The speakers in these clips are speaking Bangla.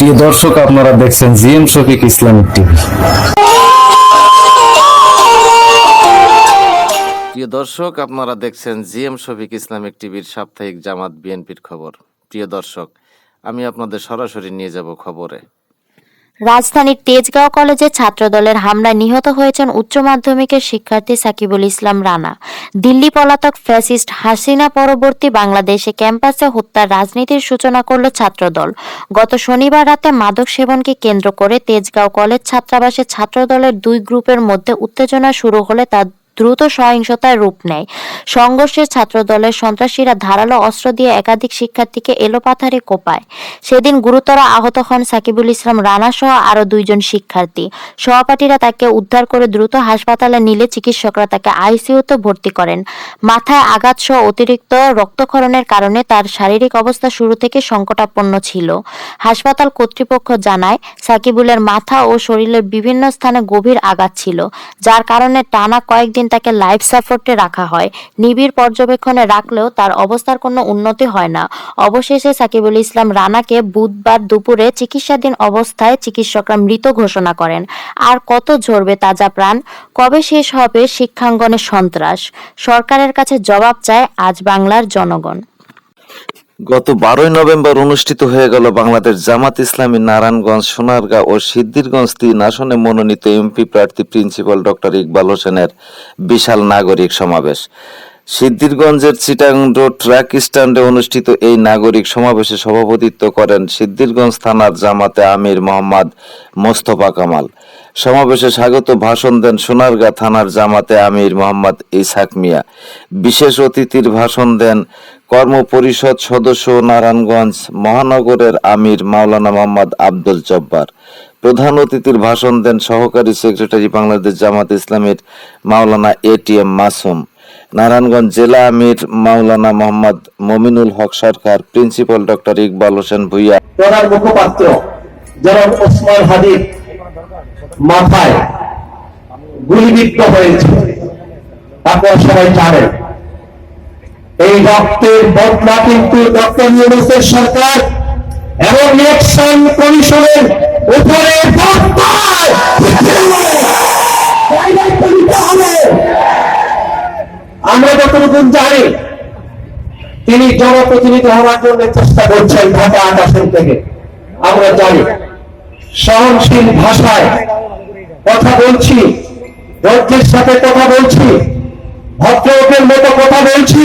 প্রিয় দর্শক, আপনারা দেখছেন জিএম শফিক ইসলামিক টিভি। প্রিয় দর্শক, আপনারা দেখছেন জিএম শফিক ইসলামিক টিভির সাপ্তাহিক জামাত বিএনপির খবর। প্রিয় দর্শক, আমি আপনাদের সরাসরি নিয়ে যাব খবরে। রাজধানীর তেজগাঁও কলেজে ছাত্রদলের হামলায় নিহত হয়েছেন উচ্চ মাধ্যমিকের শিক্ষার্থী সাকিবুল ইসলাম রানা। দিল্লি পলাতক ফ্যাসিস্ট হাসিনা পরবর্তী বাংলাদেশে ক্যাম্পাসে হত্যার রাজনীতির সূচনা করল ছাত্রদল। গত শনিবার রাতে মাদক সেবনকে কেন্দ্র করে তেজগাঁও কলেজ ছাত্রাবাসে ছাত্রদলের দুই গ্রুপের মধ্যে উত্তেজনা শুরু হলে তা দ্রুত সহিংসতায় রূপ নেয়। সংঘর্ষে ছাত্রদলের সন্ত্রাসীরা ধারালো অস্ত্র দিয়ে একাধিক শিক্ষার্থীকে এলোপাথারি কোপায়। সেদিন গুরুতর আহত হন সাকিবুল ইসলাম রানা সহ আরও দুইজন শিক্ষার্থী। সহপাঠীরা তাকে উদ্ধার করে দ্রুত হাসপাতালে নিলে চিকিৎসকরা তাকে আইসিইউতে ভর্তি করেন। মাথায় আঘাত সহ অতিরিক্ত রক্তক্ষরণের কারণে তার শারীরিক অবস্থা শুরু থেকে সংকটাপন্ন ছিল। হাসপাতাল কর্তৃপক্ষ জানায়, সাকিবুলের মাথা ও শরীরের বিভিন্ন স্থানে গভীর আঘাত ছিল, যার কারণে টানা কয়েকদিন তাকে লাইফ সাপোর্টে রাখা হয়। নিবিড় পর্যবেক্ষণে রাখলেও তার অবস্থার কোনো উন্নতি হয় না। অবশেষে সাকিবুল ইসলাম রানাকে বুধবার দুপুরে চিকিৎসাধীন অবস্থায় চিকিৎসকরা মৃত ঘোষণা করেন। আর কত ঝরবে তাজা প্রাণ? কবে শেষ হবে শিক্ষাঙ্গনের সন্ত্রাস? সরকারের কাছে জবাব চায় আজ বাংলার জনগণ। গত বারোই নভেম্বর অনুষ্ঠিত হয়ে গেল বাংলাদেশ জামাত ইসলামী নারায়ণগঞ্জ সোনারগাঁ ও সিদ্ধিরগঞ্জ তিন আসনে মনোনীত এমপি প্রার্থী প্রিন্সিপাল ডক্টর ইকবাল হোসেনের বিশাল নাগরিক সমাবেশ। সিদ্ধিরগঞ্জের চিটাং রোড স্ট্যান্ডে অনুষ্ঠিত এই নাগরিক সমাবেশে সভাপতিত্ব করেন সিদ্ধিরগঞ্জ থানার জামাতে আমির মোহাম্মদ মোস্তফা কামাল। সমাবেশে স্বাগত ভাষণ দেন সোনারগাঁ থানার জামাতে আমির মোহাম্মদ ইসাক মিয়া। বিশেষ অতিথির ভাষণ দেন কর্ম পরিষদ সদস্য নারায়ণগঞ্জ মহানগরের আমির মাওলানা মোহাম্মদ আব্দুল জব্বার। প্রধান অতিথির ভাষণ দেন সহকারী সেক্রেটারি বাংলাদেশ জামাত ইসলামের মাওলানা এটিএম মাসুম। নারায়ণগঞ্জ জেলা আমির মাওলানা মোহাম্মদ মমিনুল হক সরকার, প্রিন্সিপাল ডক্টর ইকবাল হোসেন ভুইয়া। ওনার মুখপাত্র ওসমান মাথায় গুলিবিদ্ধ হয়েছে। সবাই এই রক্তের বদলা কিন্তু ডক্টর ইউনুসের সরকার এবং ইলেকশন কমিশনের উপরে। আমরা যতটুকু জানি, তিনি জনপ্রতিনিধি হওয়ার জন্য চেষ্টা করছেন ঢাকা আসন থেকে আমরা জানি, সহনশীল ভাষায় কথা বলছি ধৈর্যের সাথে কথা বলছি, ভদ্রলোকের মতো কথা বলছি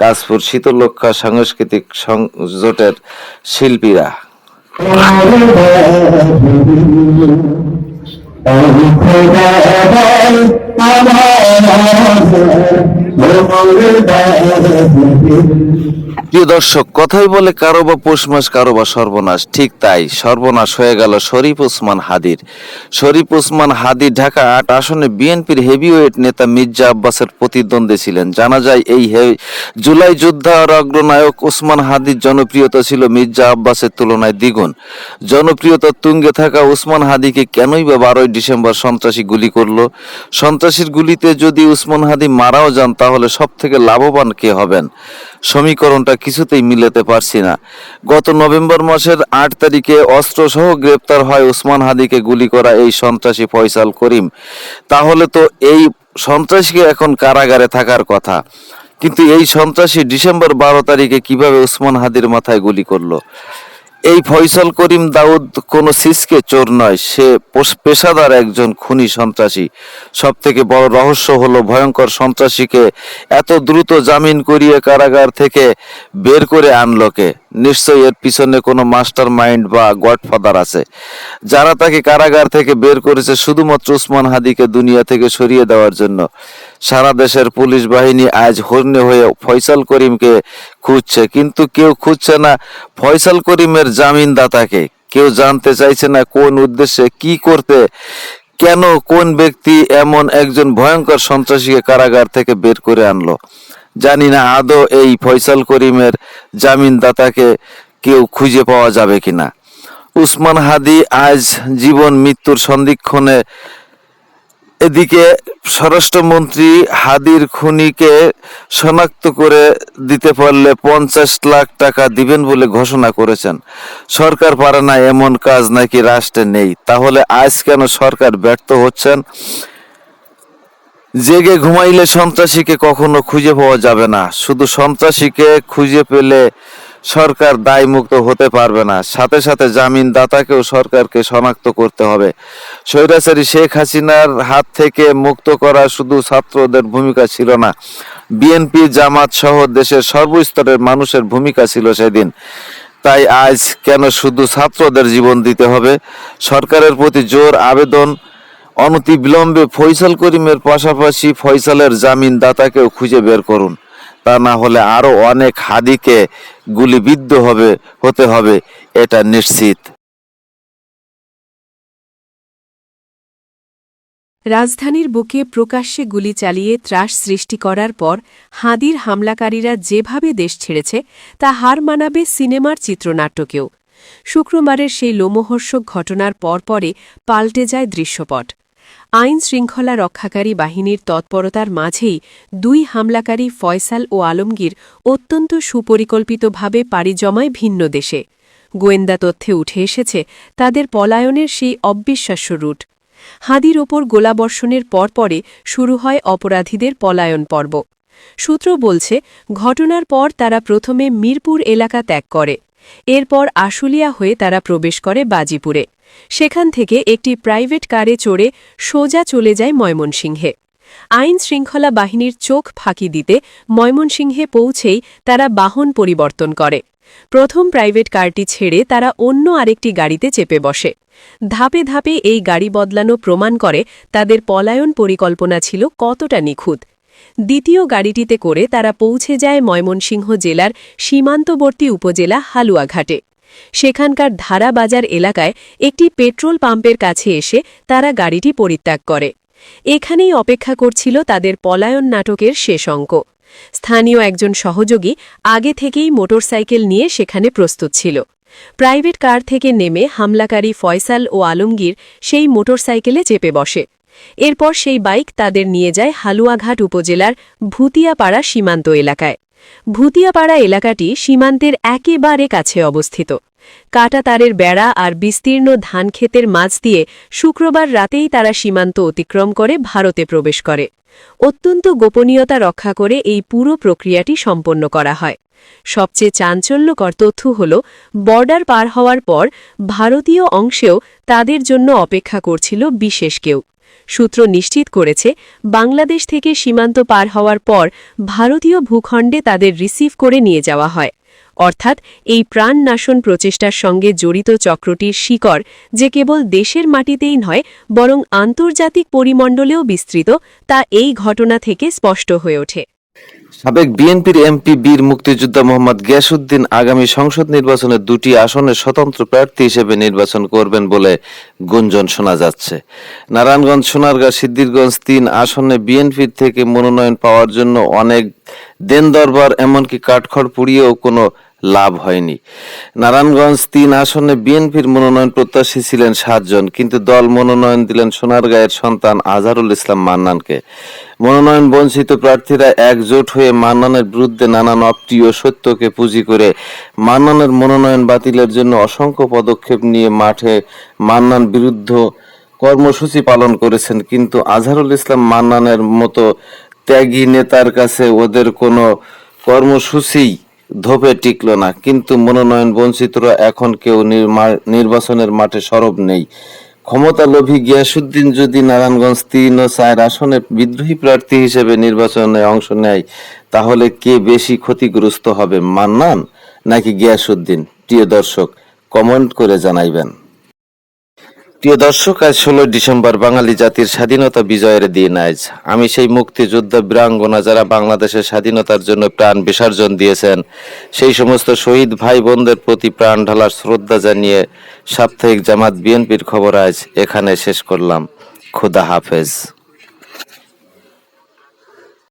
কাশপুর শীতলক্ষা সাংস্কৃতিক জোটের শিল্পীরা। প্রিয় দর্শক, কথাই বলে কারও বা পৌষ মাস, কারও বা সর্বনাশ। ঠিক তাই সর্বনাশ হয়ে গেল শরীফ ওসমান হাদির। শরীফ ওসমান হাদি ঢাকা আট আসনে বিএনপির হেভিওয়েট নেতা মির্জা আব্বাসের প্রতিদ্বন্দ্বী ছিলেন। জানা যায়, এই জুলাই যোদ্ধার অগ্রনায়ক ওসমান হাদির জনপ্রিয়তা ছিল মির্জা আব্বাসের তুলনায় দ্বিগুণ। জনপ্রিয়তার তুঙ্গে থাকা ওসমান হাদিকে কেনই বা বারোই ডিসেম্বর সন্ত্রাসী গুলি করল? সন্ত্রাসীর গুলিতে যদি উসমান হাদি মারাও যান, তাহলে সব থেকে লাভবান কে হবেন? সমীকরণটা কিছুতেই মিলাতে পারছি না। গত নভেম্বর মাসের আট তারিখে অস্ত্রসহ গ্রেপ্তার হয় উসমান হাদিকে গুলি করা এই সন্ত্রাসী ফয়সাল করিম। তাহলে তো এই সন্ত্রাসীকে এখন কারাগারে থাকার কথা। কিন্তু এই সন্ত্রাসী ডিসেম্বর বারো তারিখে কীভাবে উসমান হাদির মাথায় গুলি করল? এই ফয়সল করিম দাউদ কোনো সিসকে চোর নয়, সে পেশাদার একজন খুনি সন্ত্রাসী। সব থেকে বড় রহস্য হলো ভয়ঙ্কর সন্ত্রাসীকে এত দ্রুত জামিন করিয়ে কারাগার থেকে বের করে আনলো কে? নিশ্চয়ই এর পিছনে কোনো মাস্টার মাইন্ড বা গডফাদার আছে। যারা তাকে কারাগার থেকে বের করেছে শুধুমাত্র উসমান হাদিকে দুনিয়া থেকে সরিয়ে দেওয়ার জন্য। সারা দেশের পুলিশ বাহিনী আজ হর্ণে হয়ে ফয়সাল করিমকে খুঁজছে। কিন্তু কেউ খুঁজছে না ফয়সাল করিমের জামিনদাতাকে। কেউ জানতে চাইছে না কোন উদ্দেশ্যে কি করতে, কেন কোন ব্যক্তি এমন একজন ভয়ঙ্কর সন্ত্রাসীকে কারাগার থেকে বের করে আনলো। জানি না আদৌ এই ফয়সাল করিমের জামিনদাতাকে কেউ খুঁজে পাওয়া যাবে কিনা। উসমান হাদি আজ জীবন মৃত্যুর সন্ধিক্ষণে এদিকে স্বরাষ্ট্রমন্ত্রী হাদির খুনিকে শনাক্ত করে দিতে পারলে পঞ্চাশ লাখ টাকা দিবেন বলে ঘোষণা করেছেন। সরকার পারে না এমন কাজ নাকি রাষ্ট্রে নেই। তাহলে আজ কেন সরকার ব্যর্থ হচ্ছেন? জেগে ঘুমাইলে সন্ত্রাসীকে কখনো খুঁজে পাওয়া যাবে না। শুধু সন্ত্রাসীকে খুঁজে পেলে সরকার দায়মুক্ত হতে পারবে না। সাথে সাথে জামিনদাতাকেও সরকারকে শনাক্ত করতে হবে। স্বৈরাচারী শেখ হাসিনার হাত থেকে মুক্ত করা শুধু ছাত্রদের ভূমিকা ছিল না বিএনপি জামাত সহ দেশের সর্বস্তরের মানুষের ভূমিকা ছিল সেদিন। তাই আজ কেন শুধু ছাত্রদের জীবন দিতে হবে? সরকারের প্রতি জোর আবেদন, অনতিবিলম্বে ফয়সাল করিমের পাশাপাশি ফয়সালের জামিনদাতাকেও খুঁজে বের করুন। তা না হলে আরও অনেক হাদিকে গুলিবিদ্ধ হবে, হতে হবে, এটা নিশ্চিত। রাজধানীর বুকে প্রকাশ্যে গুলি চালিয়ে ত্রাস সৃষ্টি করার পর হাদির হামলাকারীরা যেভাবে দেশ ছেড়েছে, তা হার মানাবে সিনেমার চিত্রনাট্যকেও। শুক্রবারের সেই লোমহর্ষক ঘটনার পরপরে পাল্টে যায় দৃশ্যপট। আইন শৃঙ্খলা রক্ষাকারী বাহিনীর তৎপরতার মাঝেই দুই হামলাকারী ফয়সাল ও আলমগীর অত্যন্ত সুপরিকল্পিতভাবে পাড়ি জমায় ভিন্ন দেশে। গোয়েন্দা তথ্যে উঠে এসেছে, তাদের পলায়নের সেই অবিশ্বাস্য রুট। হাদির ওপর গোলাবর্ষণের পরপরে শুরু হয় অপরাধীদের পলায়ন পর্ব। সূত্র বলছে, ঘটনার পর তারা প্রথমে মিরপুর এলাকা ত্যাগ করে। এরপর আশুলিয়া হয়ে তারা প্রবেশ করে বাজিপুরে। সেখান থেকে একটি প্রাইভেট কারে চড়ে সোজা চলে যায় ময়মনসিংহে। আইন শৃঙ্খলা বাহিনীর চোখ ফাঁকি দিতে ময়মনসিংহে পৌঁছেই তারা বাহন পরিবর্তন করে। প্রথম প্রাইভেট কারটি ছেড়ে তারা অন্য আরেকটি গাড়িতে চেপে বসে। ধাপে ধাপে এই গাড়ি বদলানো প্রমাণ করে তাদের পলায়ন পরিকল্পনা ছিল কতটা নিখুঁত। দ্বিতীয় গাড়িটিতে করে তারা পৌঁছে যায় ময়মনসিংহ জেলার সীমান্তবর্তী উপজেলা হালুয়াঘাটে। সেখানকার ধারাবাজার এলাকায় একটি পেট্রোল পাম্পের কাছে এসে তারা গাড়িটি পরিত্যাগ করে। এখানেই অপেক্ষা করছিল তাদের পলায়ন নাটকের শেষ অঙ্ক। স্থানীয় একজন সহযোগী আগে থেকেই মোটরসাইকেল নিয়ে সেখানে প্রস্তুত ছিল। প্রাইভেট কার থেকে নেমে হামলাকারী ফয়সাল ও আলমগীর সেই মোটরসাইকেলে চেপে বসে। এরপর সেই বাইক তাদের নিয়ে যায় হালুয়াঘাট উপজেলার ভুতিয়াপাড়া সীমান্ত এলাকায়। ভুতিয়াপাড়া এলাকাটি সীমান্তের একেবারে কাছে অবস্থিত। কাটা তারের বেড়া আর বিস্তীর্ণ ধানক্ষেতের মাঝ দিয়ে শুক্রবার রাতেই তারা সীমান্ত অতিক্রম করে ভারতে প্রবেশ করে। অত্যন্ত গোপনীয়তা রক্ষা করে এই পুরো প্রক্রিয়াটি সম্পন্ন করা হয়। সবচেয়ে চাঞ্চল্যকর তথ্য হল, বর্ডার পার হওয়ার পর ভারতীয় অংশেও তাদের জন্য অপেক্ষা করছিল বিশেষ কেউ। সূত্র নিশ্চিত করেছে, বাংলাদেশ থেকে সীমান্ত পার হওয়ার পর ভারতীয় ভূখণ্ডে তাদের রিসিভ করে নিয়ে যাওয়া হয়। অর্থাৎ এই প্রাণনাশন প্রচেষ্টার সঙ্গে জড়িত চক্রটির শিকড় যে কেবল দেশের মাটিতেই নয়, বরং আন্তর্জাতিক পরিমণ্ডলেও বিস্তৃত, তা এই ঘটনা থেকে স্পষ্ট হয়ে ওঠে। সাবেক বিএনপির এমপি বীর মুক্তিযোদ্ধা মোহাম্মদ গিয়াসুদ্দিন আগামী সংসদ নির্বাচনে দুটি আসনে স্বতন্ত্র প্রার্থী হিসেবে নির্বাচন করবেন বলে গুঞ্জন শোনা যাচ্ছে। নারায়ণগঞ্জ সোনারগাঁ সিদ্দিরগঞ্জ তিন আসনে বিএনপির থেকে মনোনয়ন পাওয়ার জন্য অনেক দেন দরবার এমনকি কাঠখড় পুড়িয়েও কোনো লাভ হয়নি। নারায়ণগঞ্জ তিন আসনে বিএনপির মনোনয়ন প্রত্যাশী ছিলেন সাতজন, কিন্তু দল মনোনয়ন দিলেন সোনারগাঁয়ের সন্তান আজহারুল ইসলাম মান্নানকে। মনোনয়ন বঞ্চিত প্রার্থীরা একজোট হয়ে মান্নানের বিরুদ্ধে নানান অপ্রিয় সত্যকে পুঁজি করে মান্নানের মনোনয়ন বাতিলের জন্য অসংখ্য পদক্ষেপ নিয়ে মাঠে মান্নান বিরুদ্ধ কর্মসূচি পালন করেছেন। কিন্তু আজহারুল ইসলাম মান্নানের মতো ত্যাগী নেতার কাছে ওদের কোনো কর্মসূচি ধোপে টিকল না। কিন্তু মনোনয়ন বঞ্চিতরা এখন কেউ নির্বাচনের মাঠে সরব নেই। ক্ষমতা লোভী গিয়াসুদ্দিন যদি নারায়ণগঞ্জ তিন ও চার আসনে বিদ্রোহী প্রার্থী হিসেবে নির্বাচনে অংশ নেয়, তাহলে কে বেশি ক্ষতিগ্রস্ত হবে, মান্নান নাকি গিয়াসুদ্দিন প্রিয় দর্শক কমেন্ট করে জানাইবেন। প্রিয় দর্শক, আজ ষোলোই ডিসেম্বর বাঙালি জাতির স্বাধীনতা বিজয়ের দিন। আজ আমি সেই মুক্তিযুদ্ধ বীরাঙ্গনা যারা বাংলাদেশের স্বাধীনতার জন্য প্রাণ বিসর্জন দিয়েছেন, সেই সমস্ত শহীদ ভাই বোনদের প্রতি প্রাণ ঢালার শ্রদ্ধা জানিয়ে সাপ্তাহিক জামাত বিএনপির খবর আজ এখানে শেষ করলাম। খুদা হাফেজ।